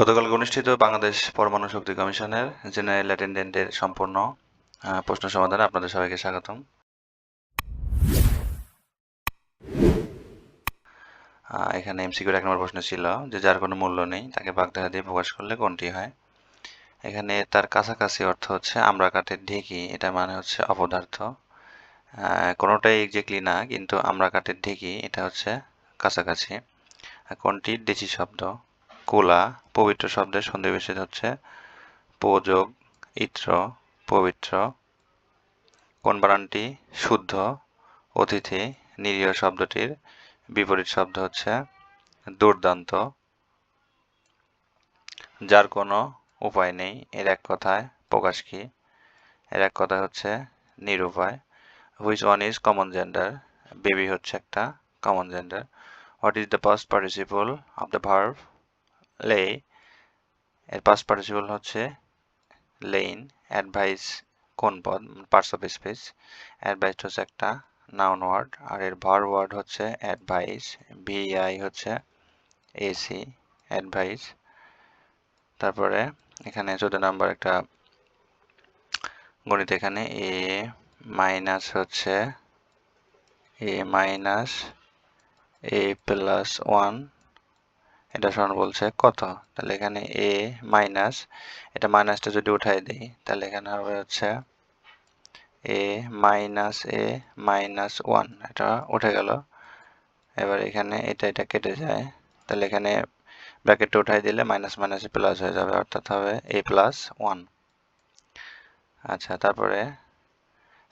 গতকাল অনুষ্ঠিত বাংলাদেশ পরমাণু শক্তি কমিশনের জেনারেল অ্যাটেন্ডেন্টের সম্পূর্ণ প্রশ্ন সমাধানে আপনাদের সবাইকে স্বাগতম। এখানে এমসিকিউর এক নম্বর প্রশ্ন ছিল যে যার কোনো মূল্য নেই, তাকে বাগধারা দিয়ে প্রকাশ করলে কোনটি হয়? এখানে তার কাছাকাছি অর্থ হচ্ছে আমরা কাঠের ঢেকি, এটা মানে হচ্ছে অপদার্থ। কোনোটাই এক্স্যাক্টলি না, কিন্তু আমরা কাঠের ঢেকি, এটা হচ্ছে কাছাকাছি। কোনটি? দেশি শব্দ। কোলা, পবিত্র শব্দের সন্ধিবিচ্ছেদ হচ্ছে। পোযোগ ইত্র, পবিত্র। কোন বানানটি শুদ্ধ, অতিথি, নিরীহ শব্দটির বিপরীত শব্দ হচ্ছে দুর্দান্ত। যার কোনো উপায় নেই, এর এক কথায় প্রকাশ কি? এর এক কথা হচ্ছে নিরুপায়। Which one is common gender baby হচ্ছে একটা common gender what is the past participle of the verb lay এর পাস্ট পার্টিসিপল হচ্ছে লেইন অ্যাডভাইস কোন পদ? পার্টস অফ স্পিচ অ্যাডভাইস হচ্ছে একটা নাউন ওয়ার্ড আর এর ভার ওয়ার্ড হচ্ছে অ্যাডভাইস ভিআই হচ্ছে এসি অ্যাডভাইস তারপরে এখানে চোদ্দ নাম্বার একটা গণিত এখানে এ মাইনাস হচ্ছে A minus A plus one এটা সমান বলছে কত? তাহলে এখানে এ মাইনাস এটা মাইনাসটা যদি উঠাই দিই, তাহলে এখানে হবে হচ্ছে A minus A minus one এটা উঠে গেল। এবার এখানে এটা এটা কেটে যায়। তাহলে এখানে ব্র্যাকেটটা উঠাই দিলে মাইনাস মাইনাসে প্লাস হয়ে যাবে, অর্থাৎ হবে এ প্লাস ওয়ান আচ্ছা তারপরে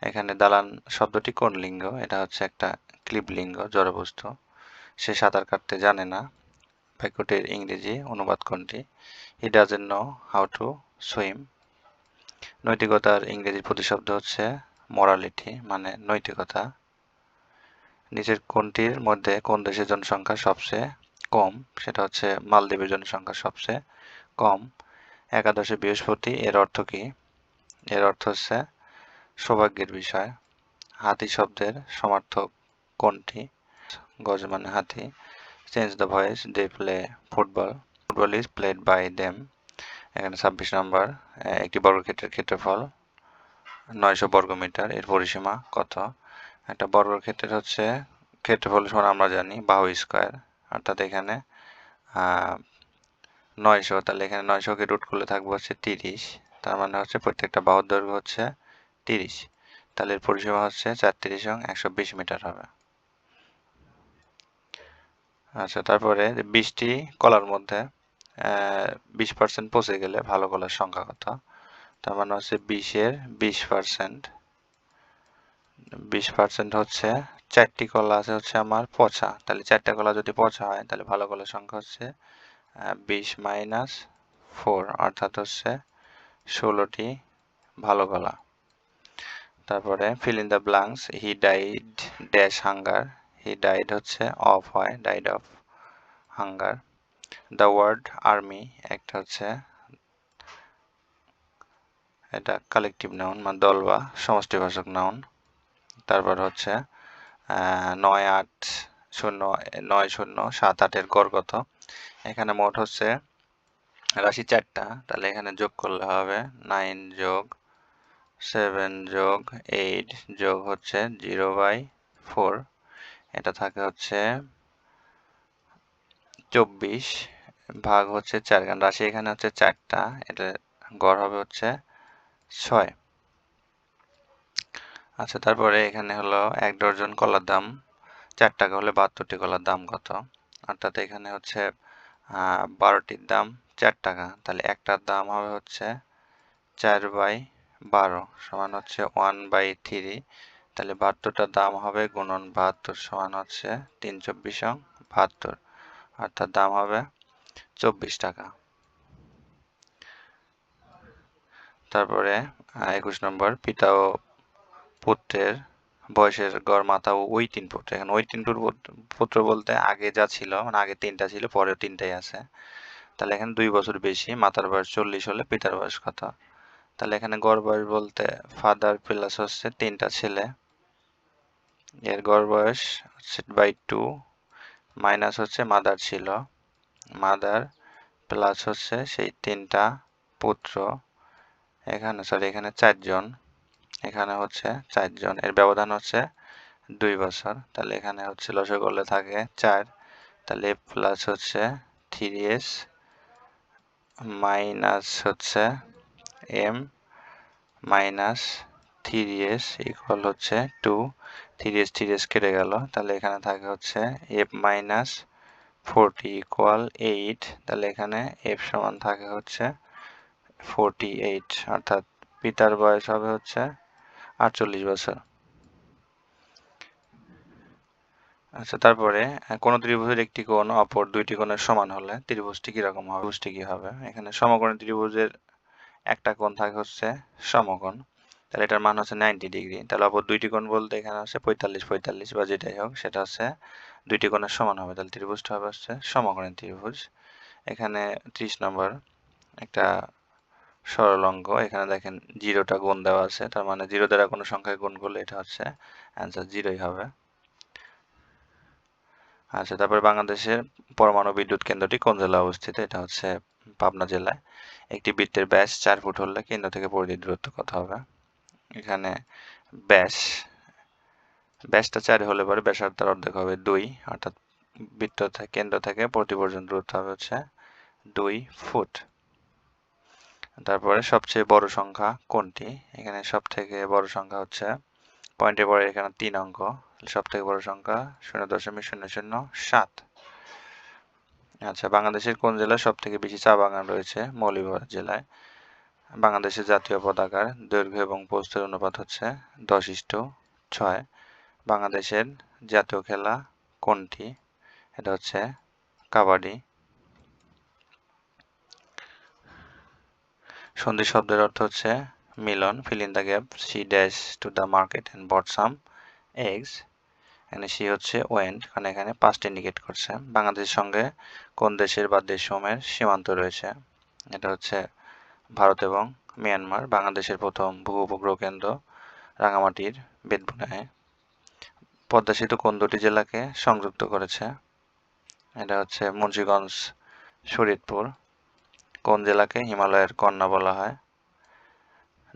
এখানে দালান শব্দটি কোন লিঙ্গ? এটা হচ্ছে একটা ক্লিপ লিঙ্গ, জড়বস্তু। সে সাঁতার কাটতে জানে না। বাক্যটির ইংরেজি অনুবাদ কোনটি? He doesn't know how to swim নৈতিকতার ইংরেজি প্রতিশব্দ হচ্ছে মরালিটি মানে নৈতিকতা। নিচের কোনটির মধ্যে কোন দেশের জনসংখ্যা সবচেয়ে কম? সেটা হচ্ছে মালদ্বীপের জনসংখ্যা সবচেয়ে কম। একাদশে বৃহস্পতি, এর অর্থ কি? এর অর্থ হচ্ছে সৌভাগ্যের বিষয়। হাতি শব্দের সমার্থক কোনটি? গজ মানে হাতি। Change the voice they play football football is played by them এখানে ছাব্বিশ নম্বর একটি বর্গক্ষেত্রের ক্ষেত্রফল, নয়শো বর্গমিটার, এর পরিসীমা কত? একটা বর্গক্ষেত্রের হচ্ছে ক্ষেত্রফল সমান আমরা জানি, বাহু স্কোয়ার। অর্থাৎ এখানে নয়শো, তাহলে এখানে নয়শোকে রুট করলে থাকবে হচ্ছে তিরিশ। তার মানে হচ্ছে প্রত্যেকটা বাহুর দৈর্ঘ্য হচ্ছে তিরিশ। তাহলে এর পরিসীমা হচ্ছে চার তিরিশ একশো বিশ মিটার হবে। আচ্ছা তারপরে বিশটি কলার মধ্যে বিশ পার্সেন্ট পচে গেলে ভালো কলার সংখ্যা কত? তার মানে হচ্ছে বিশের বিশ পার্সেন্ট বিশ পার্সেন্ট হচ্ছে চারটি কলা আছে হচ্ছে আমার পচা। তাহলে চারটা কলা যদি পচা হয়, তাহলে ভালো কলার সংখ্যা হচ্ছে বিশ মাইনাস ফোর, অর্থাৎ হচ্ছে ষোলোটি ভালো কলা। তারপরে fill in the blanks he died dash hunger he died হচ্ছে অফ হয় died of hunger the word army একটা হচ্ছে এটা কালেকটিভ নাউন মানে দল বা সমষ্টিভাষক নাউন তারপর হচ্ছে নয় আট শূন্য, নয় শূন্য, সাত আটের গড় কত এখানে মোট হচ্ছে রাশি চারটা, তাহলে এখানে যোগ করলে হবে নাইন যোগ সেভেন যোগ এইট যোগ হচ্ছে জিরো বাই ফোর এটা থাকে হচ্ছে চব্বিশ ভাগ হচ্ছে চার কারণ রাশি এখানে হচ্ছে চারটা, এটা গড় হবে হচ্ছে ছয়। আচ্ছা তারপরে এখানে হলো এক ডজন কলার দাম। চার টাকা হলে বাহাত্তরটি কলার দাম কত? অর্থাৎ এখানে হচ্ছে বারোটির দাম চার টাকা। তাহলে একটার দাম হবে হচ্ছে চার বাই বারো সমান হচ্ছে ওয়ান বাই থ্রি। তাহলে বাহাত্তরটার দাম হবে গুণন বাহাত্তর সমান হচ্ছে তিন চব্বিশ বাহাত্তর। অর্থাৎ দাম হবে চব্বিশ টাকা। তারপরে একুশ নম্বর, পিতা ও পুত্রের বয়সের গড় মাথা ওই তিন পুত্র। এখানে ওই তিন পুত্র বলতে আগে যা ছিল মানে আগে তিনটা ছিল, পরেও তিনটাই আছে। তাহলে এখানে দুই বছর বেশি মাতার বয়স চল্লিশ হলে পিতার বয়স কত? তাহলে এখানে গড় বয়স বলতে ফাদার প্লাস হচ্ছে তিনটা ছেলে। এর গড় বয়স হচ্ছে বাই টু মাইনাস হচ্ছে মাদার ছিল। মাদার প্লাস হচ্ছে সেই তিনটা পুত্র। এখানে সরি এখানে চারজন। এখানে হচ্ছে চারজন। এর ব্যবধান হচ্ছে দুই বছর। তাহলে এখানে হচ্ছে করলে থাকে চার। তাহলে প্লাস হচ্ছে থ্রি এস মাইনাস হচ্ছে M minus three S equal হচ্ছে two three S three S কেটে গেল। তাহলে এখানে থাকে হচ্ছে F minus forty equal eight তাহলে এখানে এফ সমান থাকে হচ্ছে ফোরটি এইট অর্থাৎ পিতার বয়স হবে হচ্ছে আটচল্লিশ বছর। আচ্ছা তারপরে কোন ত্রিভুজের একটি কোণ অপর দুইটি কোণের সমান হলে ত্রিভুজটি কীরকম হবে? ত্রিভুজটি কি হবে? এখানে সমকোণী ত্রিভুজের একটা কোণ থাকে হচ্ছে সমকোণ। তাহলে এটার মান হচ্ছে নাইনটি ডিগ্রি তাহলে অপর দুইটি কোণ বলতে এখানে হচ্ছে পঁয়তাল্লিশ পঁয়তাল্লিশ বা যেটাই হোক, সেটা হচ্ছে দুইটি কোণের সমান হবে। তাহলে ত্রিভুজটা হবে হচ্ছে সমকোণী ত্রিভুজ। এখানে ত্রিশ নম্বর একটা সরল অঙ্ক এখানে দেখেন জিরোটা গুণ দেওয়া আছে, তার মানে জিরো দ্বারা কোনো সংখ্যায় গুণ করলে এটা হচ্ছে অ্যান্সার জিরোই হবে। আচ্ছা তারপরে বাংলাদেশের পরমাণু বিদ্যুৎ কেন্দ্রটি কোন জেলায় অবস্থিত? এটা হচ্ছে পাবনা জেলায়। একটি বৃত্তের ব্যাস চার ফুট হলে কেন্দ্র থেকে পরিধির দূরত্ব কত হবে? এখানে ব্যাস। ব্যাসটা চার হলে পরে ব্যাসার্ধের অর্ধেক হবে দুই, অর্থাৎ বৃত্ত কেন্দ্র থেকে প্রতি পর্যন্ত দূরত্ব হবে হচ্ছে দুই ফুট। তারপরে সবচেয়ে বড় সংখ্যা কোনটি? এখানে সব থেকে বড় সংখ্যা হচ্ছে, পয়েন্টের পরে এখানে তিন অঙ্ক সব থেকে বড় সংখ্যা শূন্য দশমিক শূন্য শূন্য সাত। আচ্ছা বাংলাদেশের কোন জেলায় সব থেকে বেশি চা বাগান রয়েছে? মৌলিবাদ জেলায়। বাংলাদেশের জাতীয় পতাকার দৈর্ঘ্য এবং প্রস্থের অনুপাত হচ্ছে দশ ইষ্ট ছয়। বাংলাদেশের জাতীয় খেলা কোনটি? এটা হচ্ছে কাবাডি। সন্ধি শব্দের অর্থ হচ্ছে মিলন fill in the gap C dash to the market and bought some eggs এখানে সি হচ্ছে ওয়েন্ট কারণ এখানে পাঁচটি ইন্ডিকেট করছে। বাংলাদেশের সঙ্গে কোন দেশের বা দেশসমূহের সীমান্ত রয়েছে? এটা হচ্ছে ভারত এবং মিয়ানমার বাংলাদেশের প্রথম ভূ উপগ্রহ কেন্দ্র রাঙামাটির বেদবুনায় পদ্মা সেতু কোন দুটি জেলাকে সংযুক্ত করেছে? এটা হচ্ছে মুন্সিগঞ্জ, শরীয়তপুর। কোন জেলাকে হিমালয়ের কন্যা বলা হয়?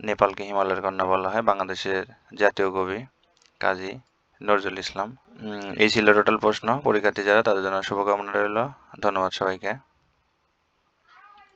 নেপালকে হিমালয়ের কন্যা বলা হয়। বাংলাদেশের জাতীয় কবি কাজী নজরুল ইসলাম। এই ছিল টোটাল প্রশ্ন। পরীক্ষার্থী যারা, তাদের জন্য শুভকামনা রইল। ধন্যবাদ সবাইকে।